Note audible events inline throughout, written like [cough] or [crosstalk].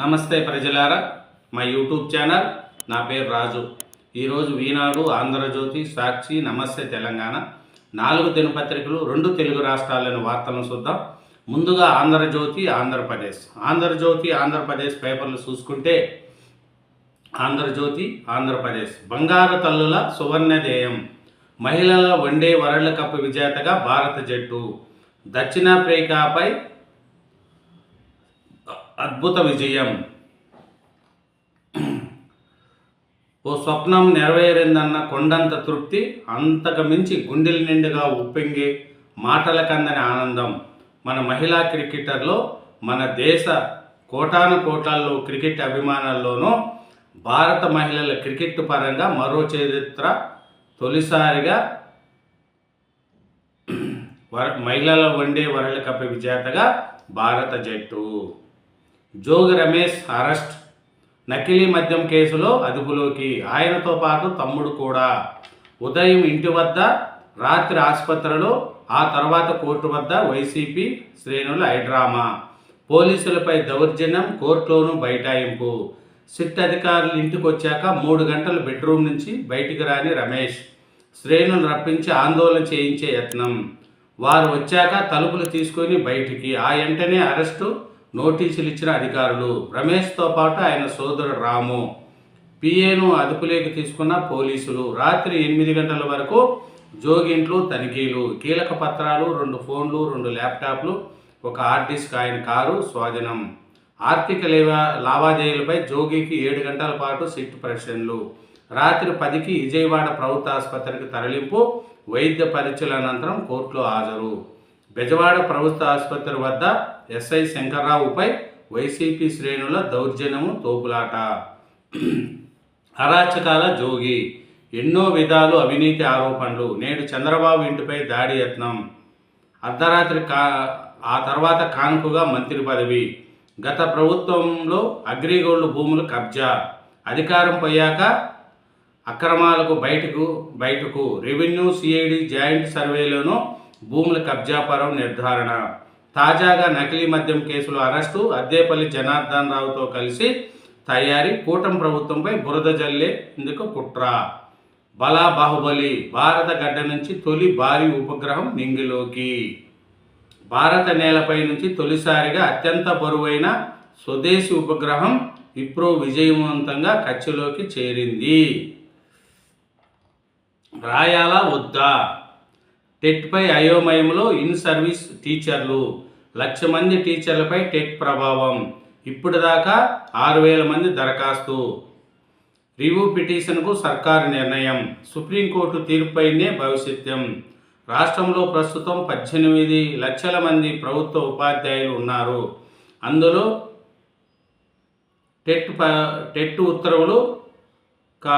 నమస్తే ప్రజలారా మా యూట్యూబ్ ఛానల్ నా పేరు రాజు. ఈరోజు వీనాడు ఆంధ్రజ్యోతి సాక్షి నమస్తే తెలంగాణ. నాలుగు దినపత్రికలు రెండు తెలుగు రాష్ట్రాలను వార్తలను చూద్దాం. ముందుగా ఆంధ్రజ్యోతి ఆంధ్రప్రదేశ్. ఆంధ్రజ్యోతి ఆంధ్రప్రదేశ్ పేపర్లు చూసుకుంటే ఆంధ్రజ్యోతి ఆంధ్రప్రదేశ్. బంగారు తల్లుల సువర్ణదేయం మహిళల వన్డే వరల్డ్ కప్ విజేతగా భారత జట్టు. దక్షిణాఫ్రికాపై అద్భుత విజయం. ఓ స్వప్నం నెరవేరిందన్న కొండంత తృప్తి అంతకు మించి గుండెల నిండుగా ఉప్పొంగి మాటల కందని ఆనందం. మన మహిళా క్రికెటర్లో మన దేశ కోటాను కోటాల్లో క్రికెట్ అభిమానుల్లోనూ భారత మహిళల క్రికెట్ పరంగా మరో చరిత్ర తొలిసారిగా వర మహిళల వన్డే వరల్డ్ కప్ విజేతగా భారత జట్టు. జోగి రమేష్ అరెస్ట్. నకిలీ మద్యం కేసులో అదుపులోకి. ఆయనతో పాటు తమ్ముడు కూడా. ఉదయం ఇంటి వద్ద రాత్రి ఆసుపత్రిలో ఆ తర్వాత కోర్టు వద్ద వైసీపీ శ్రేణుల హైడ్రామా పోలీసులపై దౌర్జన్యం కోర్టులోనూ బైఠాయింపు. సిట్ అధికారులు ఇంటికి వచ్చాక మూడు గంటలు బెడ్రూమ్ నుంచి బయటికి రాని రమేష్. శ్రేణులు రప్పించి ఆందోళన చేయించే యత్నం. వారు వచ్చాక తలుపులు తీసుకొని బయటికి. ఆ వెంటనే అరెస్టు నోటీసులు ఇచ్చిన అధికారులు. రమేష్తో పాటు ఆయన సోదరుడు రాము. పిఏను అదుపులోకి తీసుకున్న పోలీసులు. రాత్రి ఎనిమిది గంటల వరకు జోగింట్లు తనిఖీలు. కీలక పత్రాలు రెండు ఫోన్లు రెండు ల్యాప్టాప్లు ఒక హార్డ్ డిస్క్ ఆయన కారు స్వాధీనం. ఆర్థిక లేవా లావాదేవీలపై జోగికి ఏడు గంటల పాటు సిట్ ప్రశ్నలు. రాత్రి పదికి విజయవాడ ప్రభుత్వ ఆసుపత్రికి తరలింపు వైద్య పరీక్షల అనంతరం కోర్టులో హాజరు. బెజవాడ ప్రభుత్వ ఆసుపత్రి వద్ద ఎస్ఐ శంకర్రావుపై వైసీపీ శ్రేణుల దౌర్జన్యము తోపులాట. అరాచకాల జోగి ఎన్నో విధాలు అవినీతి ఆరోపణలు నేడు చంద్రబాబు ఇంటిపై దాడి యత్నం. అర్ధరాత్రి కా ఆ తర్వాత కానుకగా మంత్రి పదవి. గత ప్రభుత్వంలో అగ్రిగోల్డ్ భూములు కబ్జా. అధికారం పోయాక అక్రమాలకు బయటకు బయటకు. రెవెన్యూ సిఐడి జాయింట్ సర్వేలోనూ భూముల కబ్జాపరం నిర్ధారణ. తాజాగా నకిలీ మద్యం కేసులో అరెస్టు అద్దేపల్లి జనార్దన్ రావుతో కలిసి తయారీ కూటమి ప్రభుత్వంపై బురద జల్లే ఇందుకు కుట్ర. బలా బాహుబలి భారత గడ్డ నుంచి తొలి భారీ ఉపగ్రహం నింగిలోకి భారత నేలపై నుంచి తొలిసారిగా అత్యంత బరువైన స్వదేశీ ఉపగ్రహం ఇప్రో విజయవంతంగా కచ్చిలోకి చేరింది. రాయాలా వద్దా? టెట్పై అయోమయంలో ఇన్ సర్వీస్ టీచర్లు. లక్ష మంది టీచర్లపై టెట్ ప్రభావం. ఇప్పుడు దాకా ఆరు వేల మంది దరఖాస్తు. రివ్యూ పిటిషన్కు సర్కారు నిర్ణయం. సుప్రీంకోర్టు తీర్పుపైనే భవిష్యత్యం. రాష్ట్రంలో ప్రస్తుతం పద్దెనిమిది లక్షల మంది ప్రభుత్వ ఉపాధ్యాయులు ఉన్నారు. అందులో టెట్ ప టెట్ ఉత్తర్వులు కా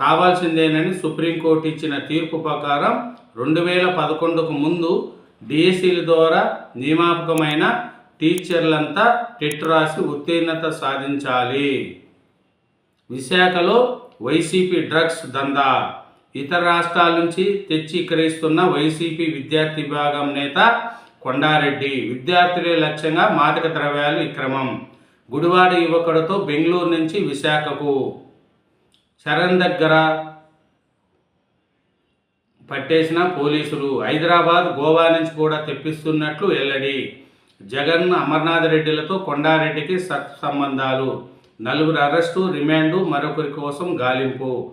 కావాల్సిందేనని సుప్రీంకోర్టు ఇచ్చిన తీర్పు ప్రకారం రెండు వేల పదకొండుకు ముందు డిఎస్సీల ద్వారా నియామకమైన టీచర్లంతా టెట్ రాసి ఉత్తీర్ణత సాధించాలి. విశాఖలో వైసీపీ డ్రగ్స్ దందా. ఇతర రాష్ట్రాల నుంచి తెచ్చి క్రయిస్తున్న వైసీపీ విద్యార్థి విభాగం నేత కొండారెడ్డి. విద్యార్థులే లక్ష్యంగా మాదక ద్రవ్యాలు విక్రమం. గుడివాడ యువకుడితో బెంగళూరు నుంచి విశాఖకు. శరణ్ దగ్గర పట్టేసిన పోలీసులు హైదరాబాద్ గోవా నుంచి కూడా తెప్పిస్తున్నట్లు వెల్లడి. జగన్ అమర్నాథ్ రెడ్డిలతో కొండారెడ్డికి సత్ సంబంధాలు. నలుగురు అరెస్టు రిమాండు మరొకరి కోసం గాలింపు.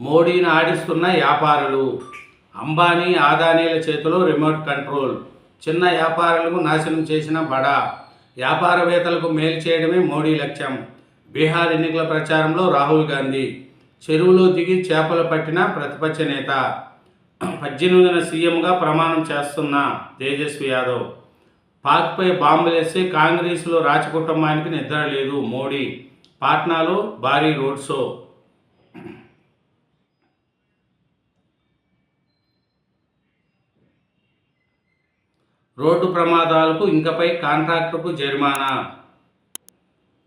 మోడీని ఆడిస్తున్న వ్యాపారులు. అంబానీ ఆదానీల చేతిలో రిమోట్ కంట్రోల్. చిన్న వ్యాపారులకు నాశనం చేసిన బడా. వ్యాపారవేత్తలకు మేలు చేయడమే మోడీ లక్ష్యం. బీహార్ ఎన్నికల ప్రచారంలో రాహుల్ గాంధీ చెరువులో దిగి చేపలు పట్టిన ప్రతిపక్ష నేత. పద్దెనిమిదిన సీఎంగా ప్రమాణం చేస్తున్న తేజస్వి యాదవ్. పాక్పై బాంబులేసి కాంగ్రెస్లో రాజకుటుంబానికి నిద్ర లేదు మోడీ. పాట్నాలో భారీ రోడ్ షో. రోడ్డు ప్రమాదాలకు ఇంకపై కాంట్రాక్టుకు జరిమానా.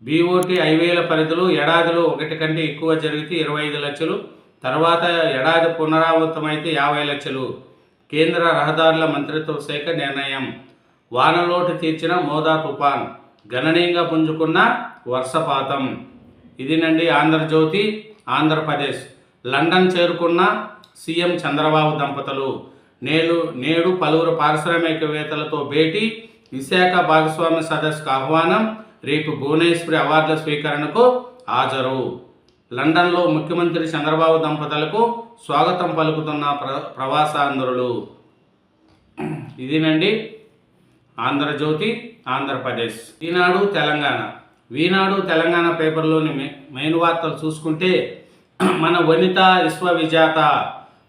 బీఓటీ హైవేల పరిధిలో ఏడాదిలో ఒకటి కంటే ఎక్కువ జరిగితే ఇరవై ఐదు లక్షలు తర్వాత ఏడాది పునరావృతమైతే యాభై లక్షలు. కేంద్ర రహదారుల మంత్రిత్వ శాఖ నిర్ణయం. వానలోటు తీర్చిన మోదా తుఫాన్. గణనీయంగా పుంజుకున్న వర్షపాతం. ఇదినండి ఆంధ్రజ్యోతి ఆంధ్రప్రదేశ్. లండన్ చేరుకున్న సీఎం చంద్రబాబు దంపతులు. నేడు నేడు పలువురు పారిశ్రామికవేత్తలతో భేటీ. విశాఖ భాగస్వామ్య సదస్సుకు ఆహ్వానం. రేపు భువనేశ్వరి అవార్డుల స్వీకరణకు హాజరు. లండన్లో ముఖ్యమంత్రి చంద్రబాబు దంపతులకు స్వాగతం పలుకుతున్న ప్ర ప్రవాసాంధ్రులు. ఇదేనండి ఆంధ్రజ్యోతి ఆంధ్రప్రదేశ్. ఈనాడు తెలంగాణ. ఈనాడు తెలంగాణ పేపర్లోని మెయిన్ వార్తలు చూసుకుంటే [clears throat] మన వనిత విశ్వవిజేత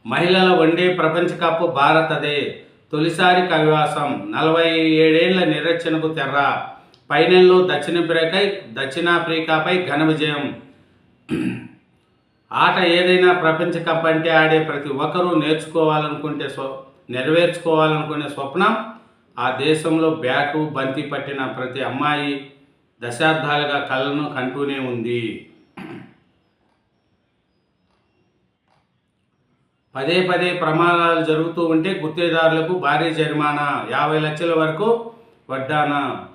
మహిళల వన్డే ప్రపంచ కప్ భారతదే. తొలిసారి కవివాసం. నలభై ఏడేళ్ళ నిరచనకు తెర్ర. ఫైనల్లో దక్షిణాఫ్రికై దక్షిణాఫ్రికాపై ఘన విజయం. ఆట ఏదైనా ప్రపంచ కప్ అంటే ఆడే ప్రతి ఒక్కరూ నేర్చుకోవాలనుకుంటే స్వ నెరవేర్చుకోవాలనుకునే స్వప్నం ఆ దేశంలో బ్యాటు బంతి పట్టిన ప్రతి అమ్మాయి దశాబ్దాలుగా కళ్ళను కంటూనే ఉంది. పదే పదే ప్రమాదాలు జరుగుతూ ఉంటే గుత్తేదారులకు భారీ జరిమానా. యాభై లక్షల వరకు వడ్డానా.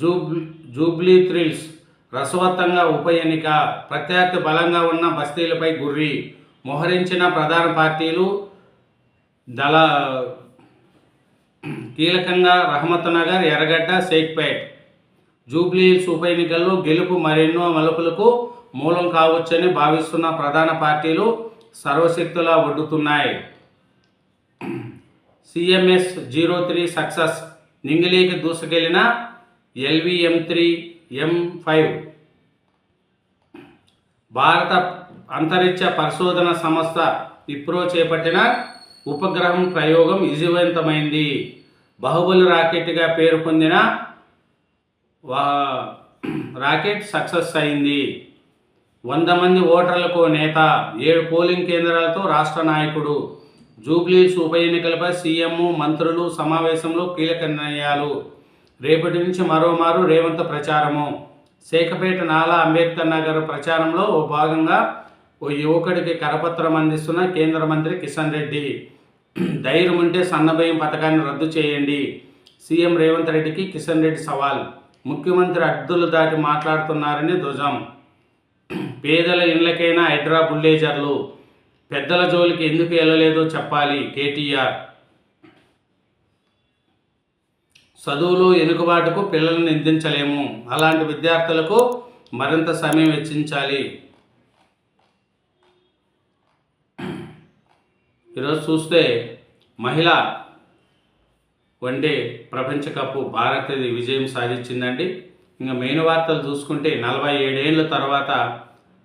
జూబ్లీ జూబ్లీ థ్రిల్స్ రసవత్తంగా ఉప ఎన్నిక ప్రత్యర్థి బలంగా ఉన్న బస్తీలపై గుర్రి మోహరించిన ప్రధాన పార్టీలు దళ కీలకంగా రహమత్ నగర్ ఎర్రగడ్డ షేక్పేట్. జూబ్లీ హిల్స్ ఉప ఎన్నికల్లో గెలుపు మరెన్నో మలుపులకు మూలం కావచ్చని భావిస్తున్న ప్రధాన పార్టీలు సర్వశక్తులా ఒడ్డుతున్నాయి. సిఎంఎస్ జీరో త్రీ సక్సెస్ నింగిలీకి దూసుకెళ్ళిన LV M three M five. భారత అంతరిక్ష పరిశోధన సంస్థ ఇప్రో చేపట్టిన ఉపగ్రహం ప్రయోగం విజయవంతమైంది. బాహుబలి రాకెట్గా పేరు పొందిన వా- రాకెట్ సక్సెస్ అయింది. వంద మంది ఓటర్లకు నేత ఏడు పోలింగ్ కేంద్రాలతో రాష్ట్ర నాయకుడు జూబ్లీస్ ఉప ఎన్నికలపై సీఎం మంత్రులు సమావేశంలో కీలక నిర్ణయాలు రేపటి నుంచి మరోమారు రేవంత్ ప్రచారము. శేఖపేట నాలా అంబేద్కర్ నగర్ ప్రచారంలో ఓ భాగంగా ఓ యువకుడికి కరపత్రం అందిస్తున్న కేంద్ర మంత్రి కిషన్ రెడ్డి. ధైర్యం ఉంటే సన్నభయం పథకాన్ని రద్దు చేయండి. సీఎం రేవంత్ రెడ్డికి కిషన్ రెడ్డి సవాల్. ముఖ్యమంత్రి అడ్డులు దాటి మాట్లాడుతున్నారని ధ్వజం. పేదల ఇళ్ళకైనా హైడ్రా బుల్లేజర్లు. పెద్దల జోలికి ఎందుకు వెళ్ళలేదో చెప్పాలి కేటీఆర్. చదువులు ఎనుకబాటుకు పిల్లలను నిందించలేము. అలాంటి విద్యార్థులకు మరింత సమయం వెచ్చించాలి. ఈరోజు చూస్తే మహిళ వన్డే ప్రపంచ కప్ భారత్ విజయం సాధించిందండి. ఇంకా మెయిన్ వార్తలు చూసుకుంటే నలభై ఏడేళ్ళ తర్వాత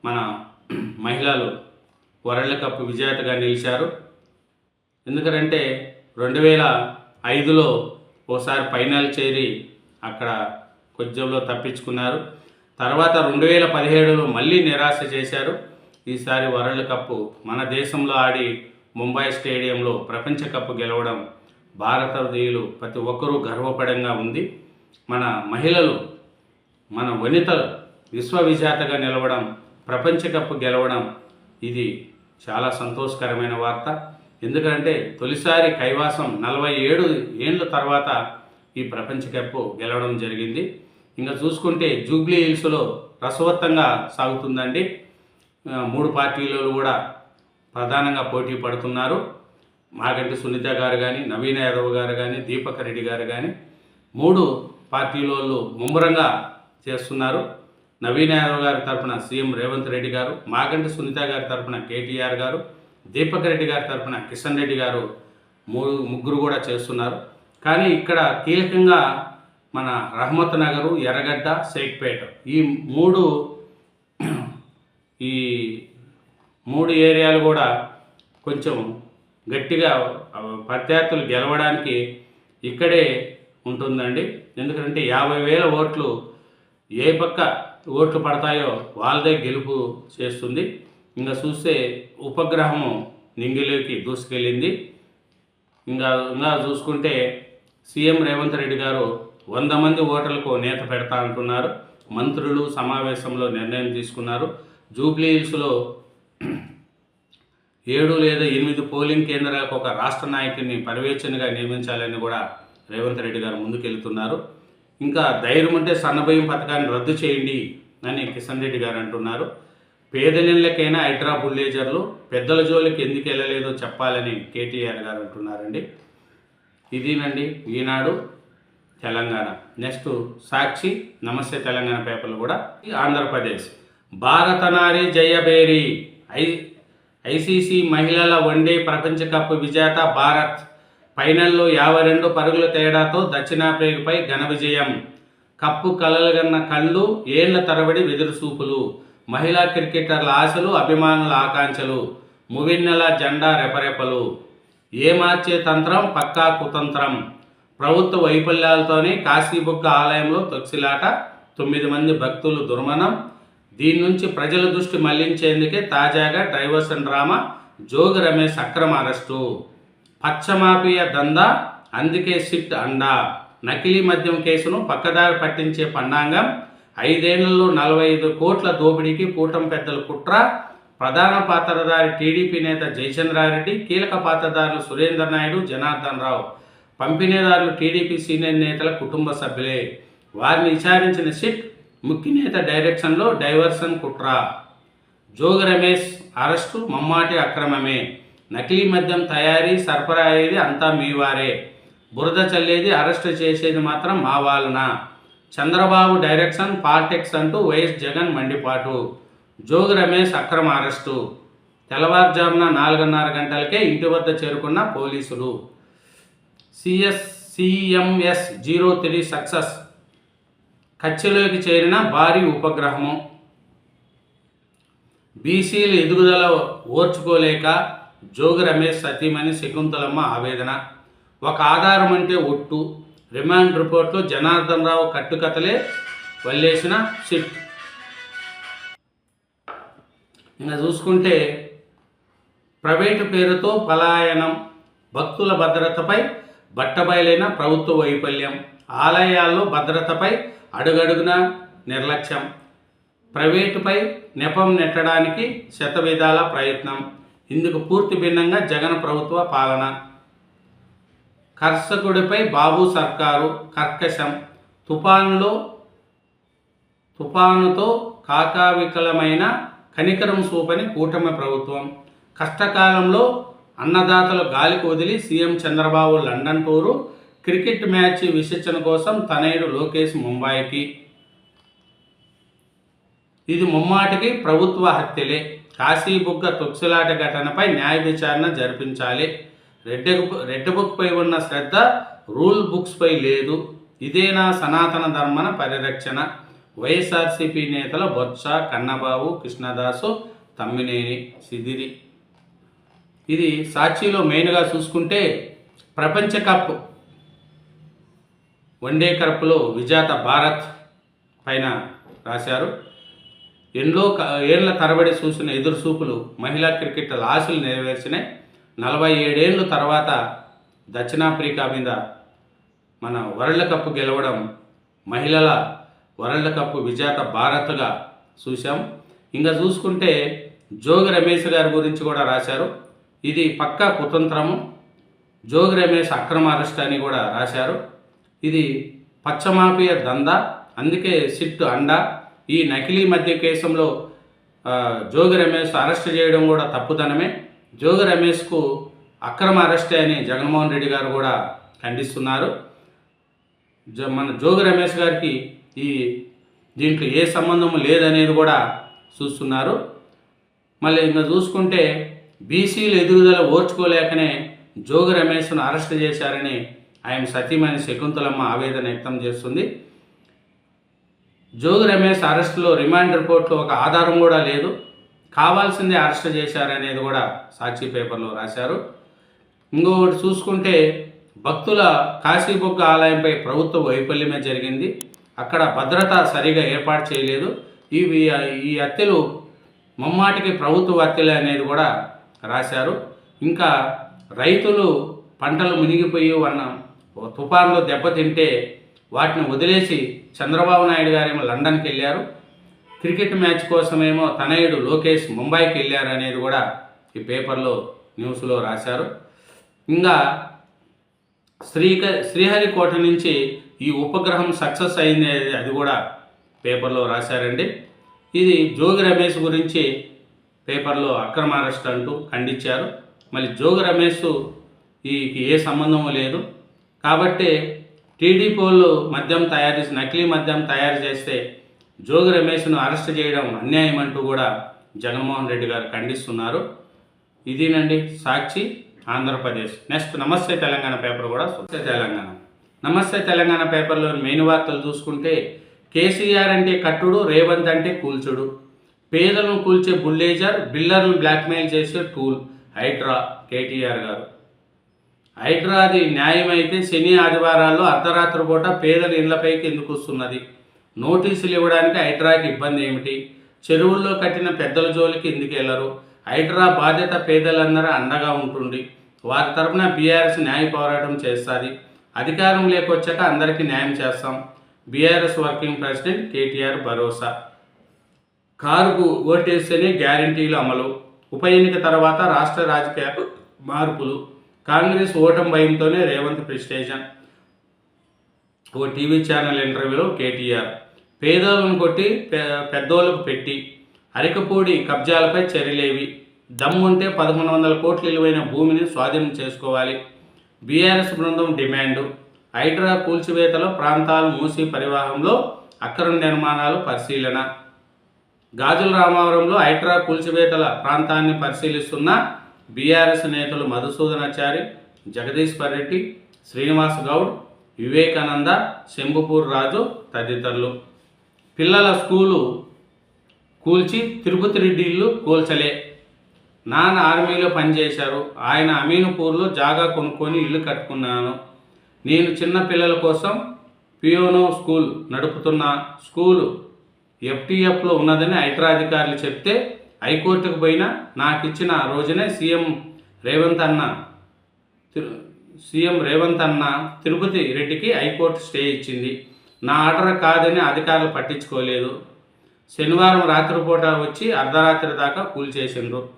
మన మహిళలు వరల్డ్ కప్ విజేతగా నిలిచారు. ఎందుకంటే రెండు వేల ఐదులో ఓసారి ఫైనల్ చేరి అక్కడ కొంచెంలో తప్పించుకున్నారు. తర్వాత రెండు వేల పదిహేడులో మళ్ళీ నిరాశ చేశారు. ఈసారి వరల్డ్ కప్ మన దేశంలో ఆడి ముంబై స్టేడియంలో ప్రపంచ కప్ గెలవడం భారతీయులు ప్రతి ఒక్కరూ గర్వపడంగా ఉంది. మన మహిళలు మన వనితలు విశ్వవిజేతగా నిలవడం ప్రపంచ కప్ గెలవడం ఇది చాలా సంతోషకరమైన వార్త. ఎందుకంటే తొలిసారి కైవాసం నలభై ఏడు ఏళ్ళ తర్వాత ఈ ప్రపంచ కప్ గెలవడం జరిగింది. ఇంకా చూసుకుంటే జూబ్లీ హిల్స్లో రసవత్తంగా సాగుతుందండి. మూడు పార్టీలు కూడా ప్రధానంగా పోటీ పడుతున్నారు. మాగంటి సునీత గారు కానీ నవీన యాదవ్ గారు కానీ దీపక్ రెడ్డి గారు కానీ మూడు పార్టీల వాళ్ళు ముమ్మరంగా చేస్తున్నారు. నవీన యాదవ్ గారి తరపున సీఎం రేవంత్ రెడ్డి గారు మాగంటి సునీత గారి తరపున కేటీఆర్ గారు దీపక్ రెడ్డి గారి తరపున కిషన్ రెడ్డి గారు మూడు ముగ్గురు కూడా చేస్తున్నారు. కానీ ఇక్కడ కీలకంగా మన రహమత్ నగరు ఎర్రగడ్డ షేక్పేట ఈ మూడు ఈ మూడు ఏరియాలు కూడా కొంచెం గట్టిగా ప్రత్యర్థులు గెలవడానికి ఇక్కడే ఉంటుందండి. ఎందుకంటే యాభై వేల ఓట్లు ఏ పక్క ఓట్లు పడతాయో వాళ్ళదే గెలుపు చేస్తుంది. ఇంకా చూస్తే ఉపగ్రహము నింగిలోకి దూసుకెళ్ళింది. ఇంకా ఇంకా చూసుకుంటే సీఎం రేవంత్ రెడ్డి గారు వంద మంది ఓటర్లకు నేత పెడతా అంటున్నారు. మంత్రులు సమావేశంలో నిర్ణయం తీసుకున్నారు. జూబ్లీ హిల్స్లో ఏడు లేదా ఎనిమిది పోలింగ్ కేంద్రాలకు ఒక రాష్ట్ర నాయకుడిని పర్యవేక్షణగా నియమించాలని కూడా రేవంత్ రెడ్డి గారు ముందుకెళ్తున్నారు. ఇంకా ధైర్యం ఉంటే సన్నభయం పథకాన్ని రద్దు చేయండి అని కిషన్ రెడ్డి గారు అంటున్నారు. పేదనిళ్ళకైనా హైడ్రా బుల్లేజర్లు పెద్దల జోలికి ఎందుకు వెళ్ళలేదో చెప్పాలని కేటీఆర్ గారు అంటున్నారండి. ఇదేనండి ఈనాడు తెలంగాణ. నెక్స్ట్ సాక్షి నమస్తే తెలంగాణ పేపర్లు కూడా ఆంధ్రప్రదేశ్. భారత నారి జయబేరి ఐ ఐసీసీ మహిళల వన్డే ప్రపంచ కప్ విజేత భారత్. ఫైనల్లో యాభై రెండు పరుగుల తేడాతో దక్షిణాఫ్రికాపై ఘన విజయం. కప్పు కలలుగన్న కళ్ళు ఏళ్ళ తరబడి వెదురుసూపులు మహిళా క్రికెటర్ల ఆశలు అభిమానుల ఆకాంక్షలు మువిన్నెల జెండా రెపరెపలు. ఏ మార్చే తంత్రం పక్కా కుతంత్రం. ప్రభుత్వ వైఫల్యాలతోనే కాశీబుగ్గ ఆలయంలో తొక్సిలాట తొమ్మిది మంది భక్తులు దుర్మనం దీని నుంచి ప్రజల దృష్టి మళ్ళించేందుకే తాజాగా డైవర్షన్ డ్రామా జోగి రమేష్ అక్రమ అరెస్టు. పచ్చమాఫియా దందా అందుకే సిట్ అండా. నకిలీ మద్యం కేసును పక్కదారి పట్టించే పండాంగం ఐదేళ్ళలో నలభై ఐదు కోట్ల దోపిడీకి కూటమి పెద్దల కుట్ర. ప్రధాన పాత్రధారి టీడీపీ నేత జయచంద్రారెడ్డి కీలక పాత్రధారులు సురేందర్ నాయుడు జనార్దన్ రావు. పంపిణీదారులు టీడీపీ సీనియర్ నేతల కుటుంబ సభ్యులే. వారిని విచారించిన సిట్ ముఖ్య నేత డైరెక్షన్లో డైవర్షన్ కుట్ర. జోగి రమేష్ అరెస్టు మమ్మాటి అక్రమమే. నకిలీ మద్యం తయారీ సరఫరా అయ్యేది అంతా మీవారే బురద చల్లేది అరెస్ట్ చేసేది మాత్రం మా వాళ్ళన? చంద్రబాబు డైరెక్షన్ పాలిటిక్స్ అంటూ వైఎస్ జగన్ మండిపాటు. జోగి రమేష్ అక్రమ అరెస్టు. తెల్లవారుజామున నాలుగున్నర గంటలకే ఇంటి వద్ద చేరుకున్న పోలీసులు. CS CMS zero three success. కచ్చెలోకి చేరిన భారీ ఉపగ్రహము. బీసీల ఎదుగుదల ఓర్చుకోలేక జోగి రమేష్ సతీమణి శకుంతలమ్మ ఆవేదన. ఒక ఆధారం అంటే ఒట్టు. రిమాండ్ రిపోర్ట్లో జనార్దన్ రావు కట్టుకథలే వల్లేసిన సిట్ ఇంకా చూసుకుంటే ప్రైవేటు పేరుతో పలాయనం భక్తుల భద్రతపై బట్టబయలైన ప్రభుత్వ వైఫల్యం ఆలయాల్లో భద్రతపై అడుగడుగున నిర్లక్ష్యం ప్రైవేటుపై నెపం నెట్టడానికి శతవిధాల ప్రయత్నం ఇందుకు పూర్తి భిన్నంగా జగన్ ప్రభుత్వ పాలన. కర్షకుడిపై బాబు సర్కారు కర్కశం. తుఫానులో తుఫానుతో కాకావికలమైన కనికరం చూపని కూటమి ప్రభుత్వం. కష్టకాలంలో అన్నదాతలు గాలికి వదిలి CM Chandrababu London tour cricket match విశేషణ కోసం తనయుడు లోకేష్ ముంబాయికి ఇది ముమ్మాటికి ప్రభుత్వ హత్యలే. కాశీబుగ్గ తొక్సులాట ఘటనపై న్యాయ విచారణ జరిపించాలి. రెడ్ రెడ్ బుక్పై ఉన్న శ్రద్ధ రూల్ బుక్స్పై లేదు. ఇదేనా సనాతన ధర్మన పరిరక్షణ? వైఎస్ఆర్సీపీ నేతల బొత్స కన్నబాబు కృష్ణదాసు తమ్మినేని సిదిరి. ఇది సాక్షిలో మెయిన్గా చూసుకుంటే ప్రపంచ కప్ వన్డే కప్లో విజేత భారత్ పైన రాశారు. ఎన్నో క- ఏళ్ళ తరబడి చూసిన ఎదురుచూపులు మహిళా క్రికెటర్ల ఆశలు నెరవేర్చినాయి. నలభై ఏడేళ్ళు తర్వాత దక్షిణాఫ్రికా మీద మన వరల్డ్ కప్ గెలవడం మహిళల వరల్డ్ కప్ విజేత భారత్గా చూసాం ఇంకా చూసుకుంటే జోగి రమేష్ గారి గురించి కూడా రాశారు. ఇది పక్కా కుతంత్రము. జోగి రమేష్ అక్రమ అరెస్ట్ అని కూడా రాశారు. ఇది పచ్చమాఫియా దందా అందుకే సిట్ అండా. ఈ నకిలీ మధ్య కేసులో జోగి రమేష్ అరెస్ట్ చేయడం కూడా తప్పుదనమే. జోగి రమేష్కు అక్రమ అరెస్టే అని జగన్మోహన్ రెడ్డి గారు కూడా ఖండిస్తున్నారు. మన జోగి రమేష్ గారికి ఈ దీంట్లో ఏ సంబంధం లేదనేది కూడా చూస్తున్నారు. మళ్ళీ ఇంకా చూసుకుంటే బీసీలు ఎదుగుదల ఓర్చుకోలేకనే జోగి రమేష్ను అరెస్ట్ చేశారని ఆయన సతీమణి శకుంతలమ్మ ఆవేదన వ్యక్తం చేస్తుంది. జోగి రమేష్ అరెస్టులో రిమాండ్ రిపోర్ట్లో ఒక ఆధారం కూడా లేదు. కావాల్సిందే అరెస్ట్ చేశారనేది కూడా సాక్షి పేపర్లో రాశారు. ఇంకొకటి చూసుకుంటే భక్తుల కాశీబొగ్గ ఆలయంపై ప్రభుత్వ వైఫల్యమే జరిగింది. అక్కడ భద్రత సరిగా ఏర్పాటు చేయలేదు. ఇవి ఈ హత్యలు ముమ్మాటికి ప్రభుత్వ హత్యలే అనేది కూడా రాశారు. ఇంకా రైతులు పంటలు మునిగిపోయి ఉన్న తుఫాన్లో దెబ్బతింటే వాటిని వదిలేసి చంద్రబాబు నాయుడు గారేమో లండన్కి వెళ్ళారు క్రికెట్ మ్యాచ్ కోసమేమో తనయుడు లోకేష్ ముంబైకి వెళ్ళారు అనేది కూడా ఈ పేపర్లో న్యూస్లో రాశారు. ఇంకా శ్రీక శ్రీహరికోట నుంచి ఈ ఉపగ్రహం సక్సెస్ అయింది అది కూడా పేపర్లో రాశారండి. ఇది జోగి రమేష్ గురించి పేపర్లో అక్రమ అరెస్ట్ అంటూ ఖండించారు. మళ్ళీ జోగి రమేష్ ఈ ఏ సంబంధం లేదు. కాబట్టి టీడీపీ వాళ్ళు మద్యం తయారు చేసి నకిలీ మద్యం తయారు చేస్తే జోగి రమేష్ను అరెస్ట్ చేయడం అన్యాయం అంటూ కూడా జగన్మోహన్ రెడ్డి గారు ఖండిస్తున్నారు. ఇదేనండి సాక్షి ఆంధ్రప్రదేశ్. నెక్స్ట్ నమస్తే తెలంగాణ పేపర్ కూడా నమస్తే తెలంగాణ. నమస్తే తెలంగాణ పేపర్లోని మెయిన్ వార్తలు చూసుకుంటే కేసీఆర్ అంటే కట్టుడు రేవంత్ అంటే కూల్చుడు. పేదలను కూల్చే బుల్లేజర్ బిల్లర్ను బ్లాక్మెయిల్ చేసే టూల్ హైడ్రా కేటీఆర్ గారు. హైడ్రాది న్యాయమైతే శని ఆదివారాల్లో అర్ధరాత్రి పూట పేదల ఇళ్ళపైకి ఎందుకు వస్తున్నది? నోటీసులు ఇవ్వడానికి హైడ్రాకి ఇబ్బంది ఏమిటి? చెరువుల్లో కట్టిన పెద్దల జోలికి ఎందుకు వెళ్ళరు? హైడ్రా బాధ్యత పేదలందరూ అండగా ఉంటుంది. వారి తరపున బీఆర్ఎస్ న్యాయ పోరాటం చేస్తుంది. అధికారం లేకొచ్చాక అందరికీ న్యాయం చేస్తాం. బీఆర్ఎస్ వర్కింగ్ ప్రెసిడెంట్ కేటీఆర్ భరోసా. కారుకు ఓటేస్తేనే గ్యారంటీలు అమలు. ఉప ఎన్నిక తర్వాత రాష్ట్ర రాజకీయ మార్పులు. కాంగ్రెస్ ఓటం భయంతోనే రేవంత్ ప్రిస్టేషన్ ఓ టీవీ ఛానల్ ఇంటర్వ్యూలో కేటీఆర్ పేదోళ్ళను కొట్టి పె- పెద్దోళ్ళకు పెట్టి అరికపూడి కబ్జాలపై చర్యలేవి. దమ్ముంటే పదకొండు వందల కోట్ల విలువైన భూమిని స్వాధీనం చేసుకోవాలి. బీఆర్ఎస్ బృందం డిమాండు. హైడ్రా కూల్చివేతలో ప్రాంతాలు మూసి పరివాహంలో అక్రమ నిర్మాణాలు పరిశీలన. గాజుల రామవరంలో హైడ్రా కూల్చివేతల ప్రాంతాన్ని పరిశీలిస్తున్న బీఆర్ఎస్ నేతలు మధుసూదనాచారి జగదీశ్వర్ రెడ్డి శ్రీనివాస్ గౌడ్ వివేకానంద శంభుపూర్ రాజు తదితరులు. పిల్లల స్కూలు కూల్చి తిరుపతి రెడ్డి ఇల్లు కూల్చలే. నాన్న ఆర్మీలో పనిచేశారు. ఆయన అమీనుపూర్లో జాగా కొనుక్కొని ఇల్లు కట్టుకున్నాను. నేను చిన్న పిల్లల కోసం పియోనో స్కూల్ నడుపుతున్న. స్కూలు ఎఫ్టీఎఫ్లో ఉన్నదని హైడ్రాధికారులు చెప్తే హైకోర్టుకు పోయినా నాకు ఇచ్చిన రోజునే సీఎం రేవంత్ అన్న తిరు- సీఎం రేవంత్ అన్న తిరుపతి రెడ్డికి హైకోర్టు స్టే ఇచ్చింది. నా ఆర్డర్ కాదని అధికారులు పట్టించుకోలేదు. శనివారం రాత్రిపూట వచ్చి అర్ధరాత్రి దాకా కూల్చేసిండ్రు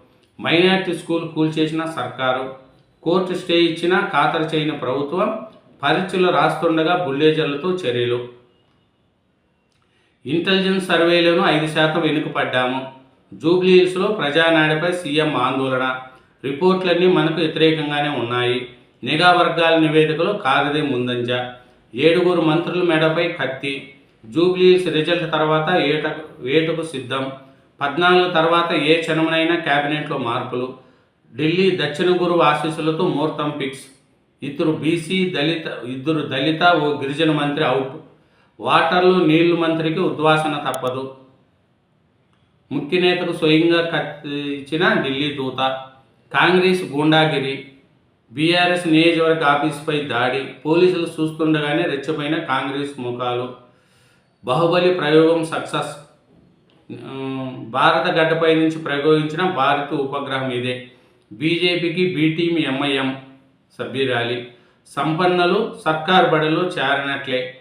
మైనార్టీ స్కూల్ కూల్చేసిన సర్కారు. కోర్టు స్టే ఇచ్చిన ఖాతరు చేయని ప్రభుత్వం పరీక్షలు రాస్తుండగా బుల్లేజర్లతో చర్యలు. ఇంటెలిజెన్స్ సర్వేలను ఐదు శాతం వెనుకపడ్డాము జూబ్లీహిల్స్లో ప్రజానాడిపై సీఎం ఆందోళన. రిపోర్ట్లన్నీ మనకు వ్యతిరేకంగానే ఉన్నాయి. నిఘా వర్గాల నివేదికలో కాగదే ముందంజ. ఏడుగురు మంత్రుల మెడపై కత్తి జూబ్లీస్ రిజల్ట్ తర్వాత ఏట వేటుకు సిద్ధం. పద్నాలుగు తర్వాత ఏ క్షణమునైనా కేబినెట్లో మార్పులు. ఢిల్లీ దక్షిణ గురువు ఆశీస్సులతో ముహూర్తం ఫిక్స్. ఇద్దరు బీసీ దళిత ఇద్దరు దళిత ఓ గిరిజన మంత్రి అవుట్. వాటర్లు నీళ్ళు మంత్రికి ఉద్వాసన తప్పదు. ముఖ్య నేతకు స్వయంగా కత్తి ఇచ్చిన ఢిల్లీ దూత. కాంగ్రెస్ గూండాగిరి. బీఆర్ఎస్ నియోజకవర్గ ఆఫీసుపై దాడి పోలీసులు చూస్తుండగానే రెచ్చిపోయిన కాంగ్రెస్ ముఖాలు. బాహుబలి ప్రయోగం సక్సెస్. భారత గడ్డపై నుంచి ప్రయోగించిన భారత ఉపగ్రహం ఇదే. బీజేపీకి బీటీం ఎంఐఎం సభ్యురాలి. సంపన్నులు సర్కార్ బడులు చేరినట్లే.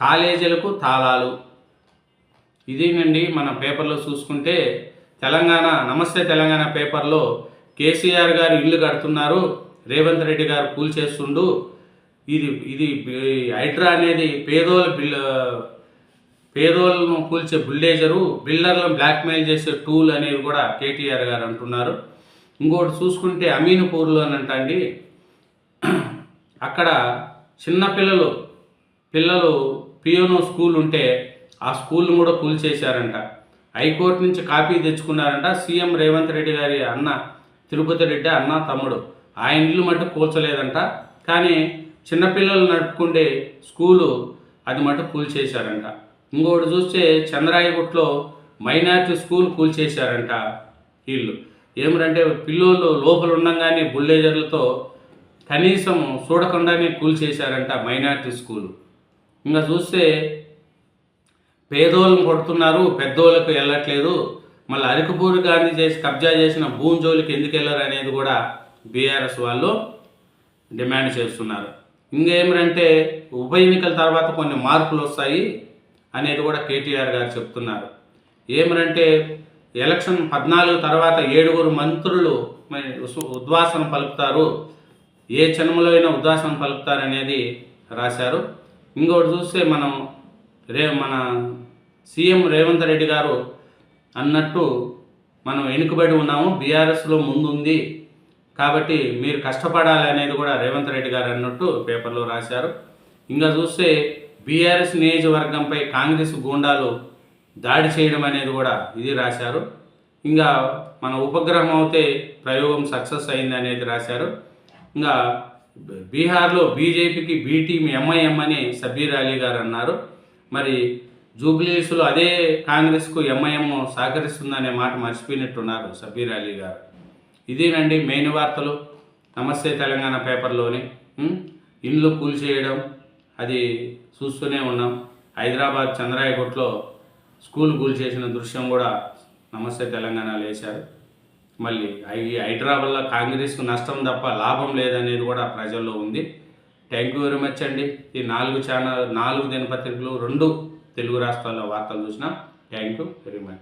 కాలేజీలకు తాళాలు. ఇదేనండి మన పేపర్లో చూసుకుంటే తెలంగాణ నమస్తే తెలంగాణ పేపర్లో కేసీఆర్ గారు ఇల్లు కడుతున్నారు. రేవంత్ రెడ్డి గారు కూల్ చేస్తుండు. ఇది ఇది హైడ్రా అనేది పేదోళ్ళ బిల్ పేదోళ్ళను కూల్చే బుల్డేజరు బిల్డర్లను బ్లాక్మెయిల్ చేసే టూల్ అనేది కూడా కేటీఆర్ గారు అంటున్నారు. ఇంకోటి చూసుకుంటే అమీన్పూర్లో అండి అక్కడ చిన్న పిల్లలు పిల్లలు పియోనో స్కూల్ ఉంటే ఆ స్కూల్ను కూడా కూల్చేశారంట హైకోర్టు నుంచి కాపీ తెచ్చుకున్నారంట సీఎం రేవంత్ రెడ్డి గారి అన్న తిరుపతి రెడ్డి అన్న తమ్ముడు. ఆయన ఇల్లు మటు కూల్చలేదంట. కానీ చిన్నపిల్లలు నడుపుకుండే స్కూలు అది మటు కూల్చేశారంట. ఇంకోటి చూస్తే చంద్రాయగుట్లో మైనార్టీ స్కూల్ కూల్చేశారంట వీళ్ళు. ఏమిటంటే పిల్లోళ్ళు లోపల ఉండగానే బుల్డేజర్లతో కనీసం చూడకుండానే కూల్చేశారంట మైనార్టీ స్కూల్. ఇంకా చూస్తే పేదోళ్ళని కొడుతున్నారు పెద్దోళ్ళకు వెళ్ళట్లేదు. మళ్ళీ అరకపూరి గాంధీ చేసి కబ్జా చేసిన భూమి జోలికి ఎందుకు వెళ్ళరు అనేది కూడా బీఆర్ఎస్ వాళ్ళు డిమాండ్ చేస్తున్నారు. ఇంకేమిటంటే ఉప ఎన్నికల తర్వాత కొన్ని మార్పులు వస్తాయి అనేది కూడా కేటీఆర్ గారు చెప్తున్నారు. ఏమిటంటే ఎలక్షన్ పద్నాలుగు తర్వాత ఏడుగురు మంత్రులు ఉద్వాసన పలుకుతారు. ఏ జన్మలో అయినా ఉద్వాసన పలుకుతారు అనేది రాశారు. ఇంకోటి చూస్తే మనం రే మన సీఎం రేవంత్ రెడ్డి గారు అన్నట్టు మనం వెనుకబడి ఉన్నాము. బీఆర్ఎస్లో ముందుంది. కాబట్టి మీరు కష్టపడాలి అనేది కూడా రేవంత్ రెడ్డి గారు అన్నట్టు పేపర్లో రాశారు. ఇంకా చూస్తే బీఆర్ఎస్ నియోజకవర్గంపై కాంగ్రెస్ గూండాలు దాడి చేయడం అనేది కూడా ఇది రాశారు. ఇంకా మన ఉపగ్రహం అయితే ప్రయోగం సక్సెస్ అయింది అనేది రాశారు. ఇంకా బీహార్లో బీజేపీకి బీటీ ఎంఐఎం అని సబీర్ అలీ గారు అన్నారు. మరి జూబ్లీస్లో అదే కాంగ్రెస్కు ఎంఐఎం సహకరిస్తుందనే మాట మర్చిపోయినట్టున్నారు సబీర్ అలీ గారు. ఇదేనండి మెయిన్ వార్తలు. నమస్తే తెలంగాణ పేపర్లోని. ఇండ్లు కూల్చేయడం అది చూస్తూనే ఉన్నాం. హైదరాబాద్ చంద్రాయగుట్లో స్కూల్ కూల్చేసిన దృశ్యం కూడా నమస్తే తెలంగాణలో వేశారు. మళ్ళీ ఈ హైదరాబాద్లో కాంగ్రెస్కు నష్టం తప్ప లాభం లేదనేది కూడా ప్రజల్లో ఉంది. థ్యాంక్ యూ వెరీ మచ్ అండి. ఈ నాలుగు ఛానల్ నాలుగు దినపత్రికలు రెండు తెలుగు రాష్ట్రాల్లో వార్తలు చూసినా. Thank you very much.